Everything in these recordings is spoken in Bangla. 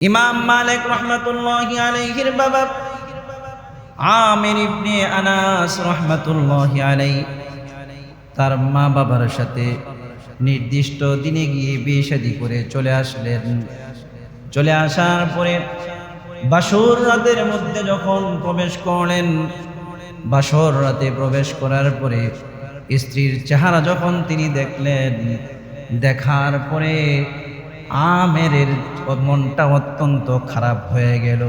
ইমাম মালিক রহমতুল্লাহ আলাইহির বাবা আমির ইবনে আনাস রহমতুল্লাহ আলাই তার মা বাবার সাথে নির্দিষ্ট দিনে গিয়ে বিয়ে শাদী করে চলে আসলেন। চলে আসার পরে বাসর রাতের মধ্যে যখন প্রবেশ করলেন, বাসর রাতে প্রবেশ করার পরে স্ত্রীর চেহারা যখন তিনি দেখলেন, দেখার পরে আমেরের মনটা অত্যন্ত খারাপ হয়ে গেল।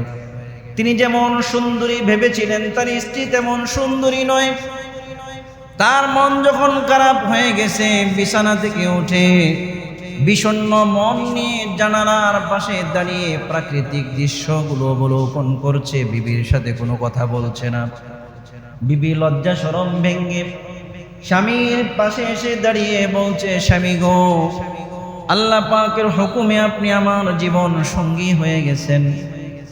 তিনি যেমন সুন্দরী ভেবেছিলেন, তার স্ত্রী তেমন সুন্দরী নয়। তার মন যখন খারাপ হয়ে গেছে, বিছানা থেকে উঠে বিষণ্ণ মন নিয়ে জানালার পাশে দাঁড়িয়ে প্রাকৃতিক দৃশ্যগুলো অবলোকন করছে। বিবির সাথে কোনো কথা বলছে না। বিবি লজ্জা সরম ভেঙ্গে স্বামীর পাশে এসে দাঁড়িয়ে বলছে, স্বামী গো আল্লাহ পাকের হুকুমে আপনি আমার জীবন সঙ্গী হয়ে গেছেন।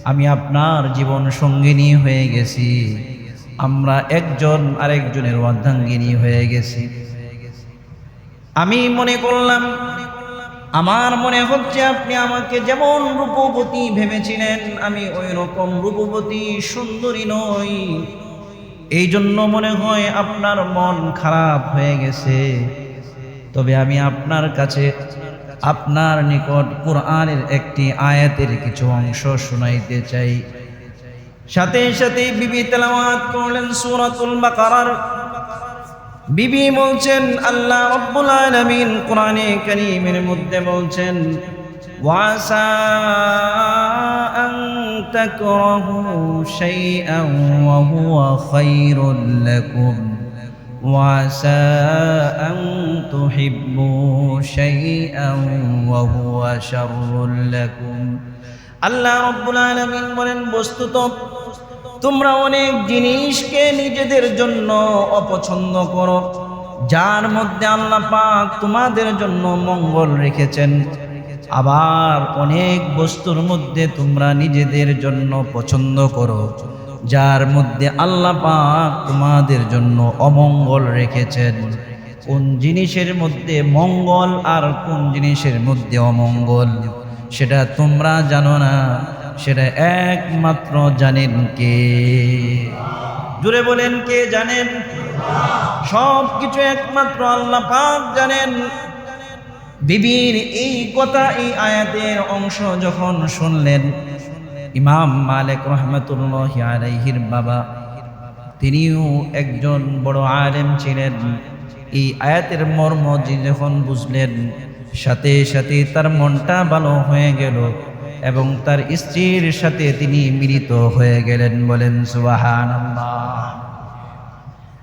আমি আপনার জীবন সঙ্গিনী হয়ে গেছি। আমরা একজন আরেকজনের অর্ধাঙ্গিনী হয়ে গেছি। আমি মনে করলাম, আমার মনে হচ্ছে আপনি আমাকে যেমন রূপবতী ভেবেছিলেন, আমি ওই রকম রূপবতী সুন্দরী নই। এই জন্য মনে হয় আপনার মন খারাপ হয়ে গেছে। তবে আমি আপনার কাছে আপনার নিকট কোরআনের একটি আয়াতের কিছু অংশ শোনাইতে চাই। সাথে সাথে বিবি তেলাওয়াত করলেন সূরাতুল বাকারার। বিবি বলছেন, আল্লাহ রব্বুল আলামিন কোরআনে কারীমের মধ্যে বলছেন, ওয়াসা আন তাকরাহু শাইআন ওয়া হুয়া খায়রুল লাকুম। وعسى أن تحبوا شيئا وهو شر لكم আল্লাহ রব্বুল আলামিন বলেন বস্তুত তোমরা অনেক জিনিসকে নিজেদের জন্য অপছন্দ করো যার মধ্যে আল্লাহ পাক তোমাদের জন্য মঙ্গল রেখেছেন আবার অনেক বস্তুর মধ্যে তোমরা নিজেদের জন্য পছন্দ করো যার মধ্যে আল্লাহ পাক তোমাদের জন্য অমঙ্গল রেখেছেন। কোন জিনিসের মধ্যে মঙ্গল আর কোন জিনিসের মধ্যে অমঙ্গল, সেটা তোমরা জানো না, সেটা একমাত্র জানেন কে? জুড়ে বলেন কে জানেন? সব কিছু একমাত্র আল্লাহ পাক জানেন। বিবির এই কথা এই আয়াতের অংশ যখন শুনলেন ইমাম মালিক রহমতুল্লাহ আলাইহির বাবা। তিনিও একজন বড় আলেম ছিলেন। এই আয়াতের মর্ম যখন বুঝলেন, সাথে সাথে তার মনটা ভালো হয়ে গেল এবং তার স্ত্রীর সাথে তিনি মিলিত হয়ে গেলেন বলেন সুবাহান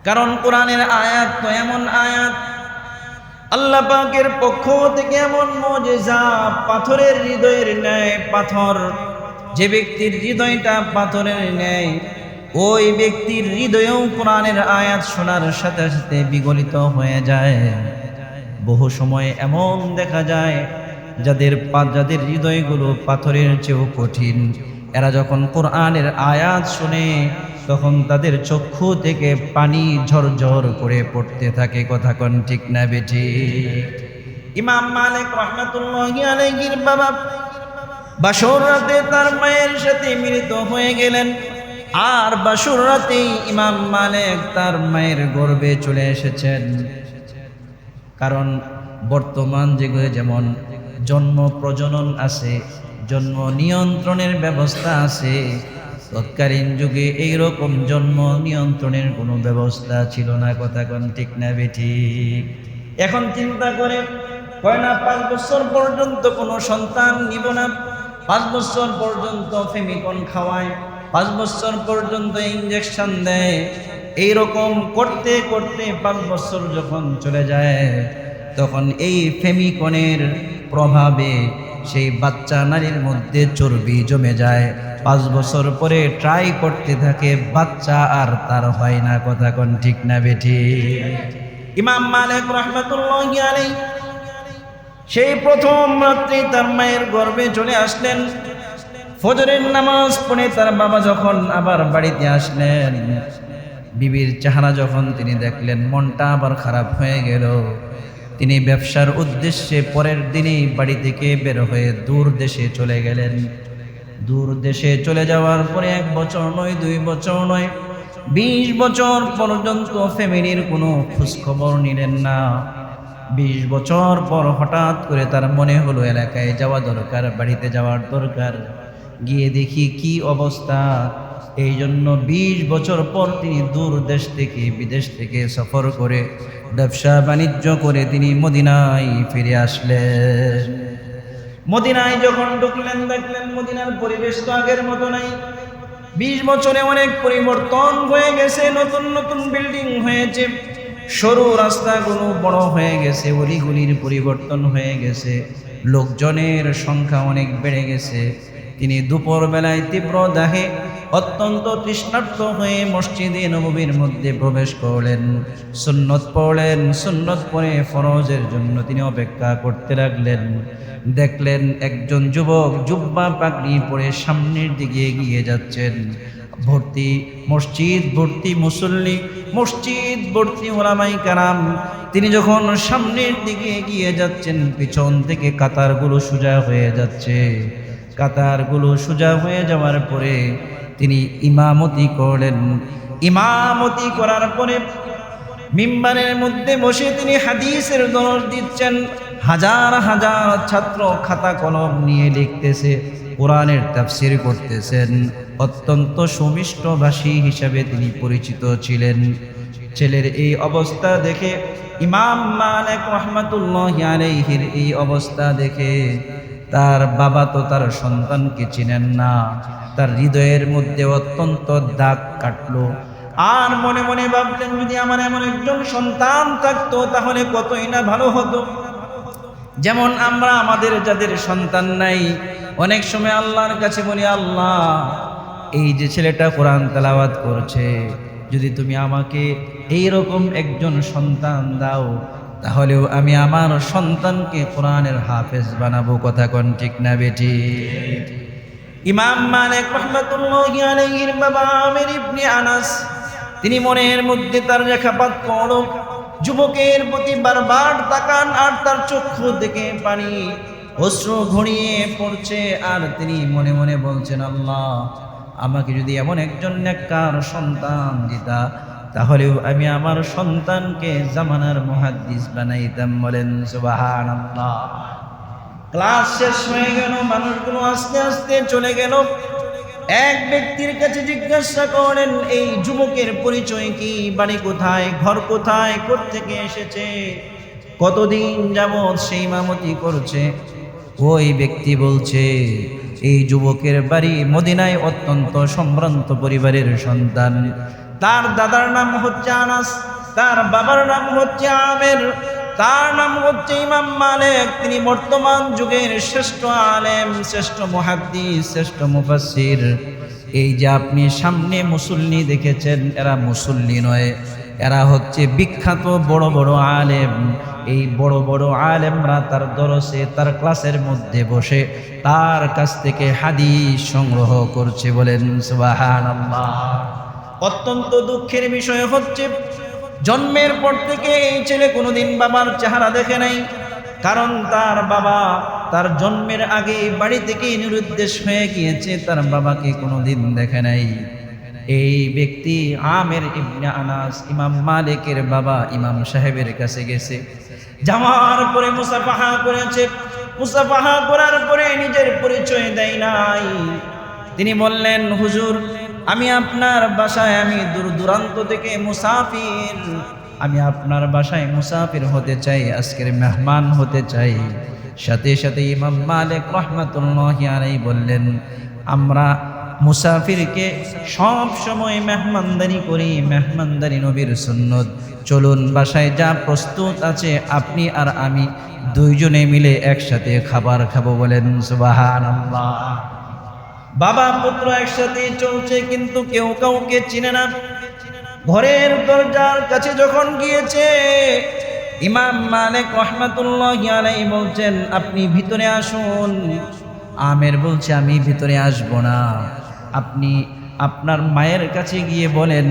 কারণ কোরআনের আয়াত তো এমন আয়াত, আল্লাহ পাকের পক্ষ থেকে এমন মজেজা, পাথরের হৃদয়ের ন্যায় পাথর যে ব্যক্তির হৃদয়টা পাথরের ন্যায়, ওই ব্যক্তির হৃদয়েও কোরআনের আয়াত শোনার সাথে সাথে বিগলিত হয়ে যায়। বহু সময় এমন দেখা যায়, যাদের যাদের হৃদয়গুলো পাথরের চেয়েও কঠিন। এরা যখন কোরআনের আয়াত শুনে, তখন তাদের চক্ষু থেকে পানি ঝরঝর করে পড়তে থাকে। কথা কোন ঠিক না বেঠি ইমাম মালিক রহমতুল্লাহ আলাইহির বাবা বাসর রাতে তার মায়ের সাথে মিলিত হয়ে গেলেন। আর বাসর রাতেই ইমাম মালিক তার মায়ের গর্বে চলে এসেছেন। কারণ বর্তমান যুগে যেমন জন্ম প্রজনন আছে, জন্ম নিয়ন্ত্রণের ব্যবস্থা আছে, তৎকালীন যুগে এইরকম জন্ম নিয়ন্ত্রণের কোনো ব্যবস্থা ছিল না, কথা কোন ঠিক না বেঠিক এখন চিন্তা করে, কয় না, পাঁচ বছর পর্যন্ত কোনো সন্তান নিব না। পাঁচ বছর পর্যন্ত ফেমিকন খাওয়ায়, পাঁচ বছর পর্যন্ত ইঞ্জেকশন দেয়। এইরকম করতে করতে পাঁচ বছর যখন চলে যায়, তখন এই ফেমিকনের প্রভাবে সেই বাচ্চা নারীর মধ্যে চর্বি জমে যায়। পাঁচ বছর পরে ট্রাই করতে থাকে, বাচ্চা আর তার হয় না, কথা কোন ঠিক না বেঠি। ইমাম মালিক রহমতুল্লাহ আলাই সেই প্রথম রাত্রি তার মায়ের গর্বে চলে আসলেন। ফজরের নামাজ পড়ে তার বাবা যখন আবার বাড়িতে আসলেন, বিবির চেহারা যখন তিনি দেখলেন, মনটা আবার খারাপ হয়ে গেল। তিনি ব্যবসার উদ্দেশ্যে পরের দিনই বাড়ি থেকে বের হয়ে দূর দেশে চলে গেলেন। দূর দেশে চলে যাওয়ার পরে এক বছর নয়, দুই বছর নয়, বিশ বছর পর্যন্ত ফ্যামিলির কোনো খোঁজখবর নিলেন না। বিশ বছর পর হঠাৎ করে তার মনে হলো এলাকায় যাওয়া দরকার, বাড়িতে যাওয়ার দরকার। গিয়ে দেখি কি অবস্থা। এই জন্য বিশ বছর পর তিনি দূর দেশ থেকে, বিদেশ থেকে সফর করে, ব্যবসা বাণিজ্য করে তিনি মদিনায় ফিরে আসলেন। মদিনায় যখন ঢুকলেন, দেখলেন মদিনার পরিবেশ তো আগের মতো নাই। বিশ বছরে অনেক পরিবর্তন হয়ে গেছে, নতুন নতুন বিল্ডিং হয়েছে। সরু রাস্তাগুলো বড় হয়ে গেছে, অলিগুলির পরিবর্তন হয়ে গেছে, লোকজনের সংখ্যা অনেক বেড়ে গেছে। তিনি দুপুর বেলায় তীব্র দাহে অত্যন্ত তৃষ্ণার্ত হয়ে মসজিদে নবীর মধ্যে প্রবেশ করলেন। সুন্নত পড়লেন, সুন্নত পরে ফরজের জন্য তিনি অপেক্ষা করতে লাগলেন। দেখলেন একজন যুবক জুব্বা পাগড়ি পরে সামনের দিকে এগিয়ে যাচ্ছেন। ভর্তি মসজিদ, ভর্তি মুসল্লি, মসজিদ, ভর্তি ওলামাই কারাম। তিনি যখন সামনের দিকে এগিয়ে যাচ্ছেন, পিছন থেকে কাতারগুলো সোজা হয়ে যাচ্ছে। কাতারগুলো সোজা হয়ে যাওয়ার পরে তিনি ইমামতি করলেন। ইমামতি করার পরে মিম্বারের মধ্যে বসে তিনি হাদিসের দরজ দিচ্ছেন। হাজার হাজার ছাত্র খাতা কলম নিয়ে লিখতেছে। কোরআনের তাফসির করতেছেন। অত্যন্ত সুমিষ্টভাষী হিসাবে তিনি পরিচিত ছিলেন। ছেলের এই অবস্থা দেখে ইমাম মালিক রহমাতুল্লাহ আলাইহির এই অবস্থা দেখে তার বাবা তো তার সন্তানকে চিনেন না। তার হৃদয়ের মধ্যে অত্যন্ত দাগ কাটলো। আর মনে মনে ভাবলেন, যদি আমার এমন একজন সন্তান থাকতো তাহলে কতই না ভালো হতো। যেমন আমরা আমাদের যাদের সন্তান নাই অনেক সময় আল্লাহর কাছে বলি, আল্লাহ, এই যে ছেলেটা কোরআন তেলাওয়াত করছে, যদি তুমি আমাকে এই রকম একজন সন্তান দাও, তাহলেও আমি আমার সন্তানকে কোরআনের হাফেজ বানাবো। কথা কোন ঠিক না বেটি? ইমাম মালিক রহমাতুল্লাহি আলাইহির বাবা আমির ইবনে আনাস, তিনি মনের মধ্যে তার রেখাপাত করল যুবকের প্রতি বারবার তাকান আর তার চক্ষু থেকে পানি অশ্রু ঘড়িয়ে পড়ছে আর তিনি মনে মনে বলছেন, আল্লাহ, আমাকে যদি এমন একজন নেককার সন্তান দিতা, তাহলেও আমি আমার সন্তানকে জামানার মুহাদ্দিস বানাইতাম। বলেন, সুবহানাল্লাহ। ক্লাস শেষ হয়ে গেল, মানুষগুলো আস্তে আস্তে চলে গেল। এক ব্যক্তির কাছে জিজ্ঞাসা করেন, এই যুবকের পরিচয় কি? বাড়ি কোথায়? ঘর কোথায়? থেকে এসেছে? কতদিন যাবৎ সেই মামতি করছে? ওই ব্যক্তি বলছে, এই যুবকের বাড়ি মদিনায় অত্যন্ত সম্ভ্রান্ত পরিবারের সন্তান। তার দাদার নাম হচ্ছে আনাস, তার বাবার নাম হচ্ছে আমের, তার নাম হচ্ছে ইমাম মালিক। তিনি বর্তমান যুগের শ্রেষ্ঠ আলেম, শ্রেষ্ঠ মুহাদ্দিস, শ্রেষ্ঠ মুফাসসির। এই যে আপনি সামনে মুসল্লি দেখেছেন, এরা মুসল্লি নয়। এরা হচ্ছে বিখ্যাত বড় বড় আলেম। এই বড় বড় আলেমরা তার দরসে, তার ক্লাসের মধ্যে বসে তার কাছ থেকে হাদিস সংগ্রহ করছে বলেন, সুবহানাল্লাহ। অত্যন্ত দুঃখের বিষয় হচ্ছে, জন্মের পর থেকে এই ছেলে কোনোদিন বাবার চেহারা দেখে নাই। কারণ তার বাবা তার জন্মের আগে বাড়ি থেকেই নিরুদ্দেশ হয়ে গিয়েছে, তার বাবাকে কোনোদিন দেখে নাই। এই ব্যক্তি আমের ইবনে আনাস, ইমাম মালিকের বাবা, ইমাম সাহেবের কাছে গেছে। যাওয়ার পরে মুসাফাহা করেছে। মুসাফাহা করার পরে নিজের পরিচয় দেয় নাই। তিনি বললেন, হুজুর, আমি আপনার বাসায়, আমি দূর দূরান্ত থেকে মুসাফির। আমি আপনার বাসায় মুসাফির হতে চাই, আজকের মেহমান হতে চাই। সাথে সাথে ইমাম মালিক রহমাতুল্লাহ আলাই বললেন, আমরা মুসাফিরকে সব সময় মেহমানদারি করি, মেহমানদারি নবীর সুন্নত। চলুন বাসায় যা প্রস্তুত আছে আপনি আর আমি দুইজনে মিলে একসাথে খাবার খাব বলেন সুবাহান বাবা, পুত্র একসাথে চলছে কিন্তু কেউ কাউকে চিনে না। ঘরের দরজার কাছে যখন গিয়েছে, ইমাম মালিক রহমাতুল্লাহ আলাই বলছেন, আপনি ভিতরে আসুন। আমের বলছে, আমি ভিতরে আসব না। আপনি আপনার মায়ের কাছে গিয়ে বলেন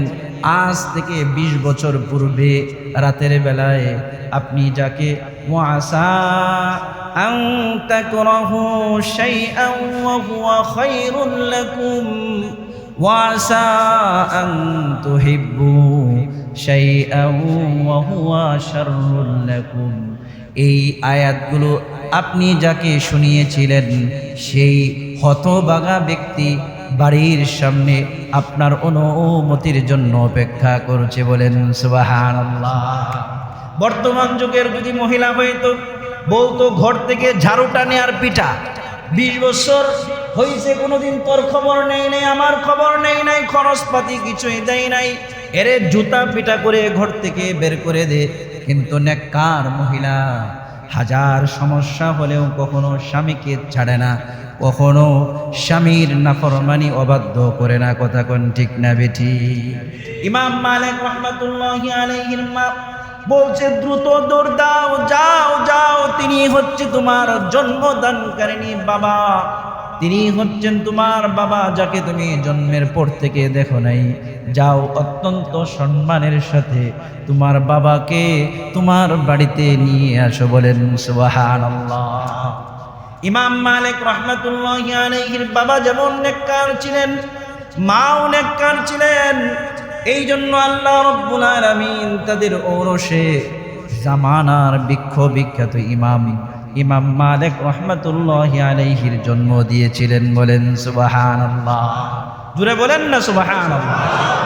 আজ থেকে ২০ বছর পূর্বে রাতের বেলায় আপনি যাকে وعسى أن تكرهوا شيئا وهو خير لكم وعسى أن تحبوا شيئا وهو شر لكم এই আয়াতগুলো আপনি যাকে শুনিয়েছিলেন সেই হতবাগা ব্যক্তি বাড়ির সামনে আপনার অনুমতির জন্য অপেক্ষা করছে বলেন, সুবহানাল্লাহ। বর্তমান যুগের যদি মহিলা হইতো বলতো ঘর থেকে ঝাড়ুটা নেয়ার পিঠা বিশ বছর হয়েছে কোনোদিন তোর খবর নেই নাই, আমার খবর নেই নাই, খরচপাতি কিছুই দেয় নাই। এরে জুতা পিটা করে ঘর থেকে বের করে দে। কিন্তু নেককার মহিলা, হাজার সমস্যা হলেও কখনো স্বামীকে ছাড়ে না। কখনো স্বামীর নাফরমানি অবাধ্য করে না, কথা কোন ঠিক না বেঠি? ইমাম মালিক রহমাতুল্লাহ আলাইহির মা বলছে, দ্রুত দৌড় দাও, যাও যাও, তিনি হচ্ছে তোমার জন্মদানকারিণী বাবা। তিনি হচ্ছেন তোমার বাবা যাকে তুমি জন্মের পর থেকে দেখো নাই। যাও, অত্যন্ত সম্মানের সাথে তোমার বাবাকে তোমার বাড়িতে নিয়ে আসো বলেন, সুবহানাল্লাহ। ইমাম মালিক রহমাতুল্লাহ আলাইহির বাবা যেমন নেককার ছিলেন, মাও নেককার ছিলেন। এই জন্য আল্লাহ রব্বুল আলামিন তাদের ঔরসে জামানার বিক্ষ বিখ্যাত ইমাম ইমাম মালিক রহমাতুল্লাহ আলাইহির জন্ম দিয়েছিলেন বলেন, সুবহানাল্লাহ। জুড়ে বলেন না, সুবহানাল্লাহ।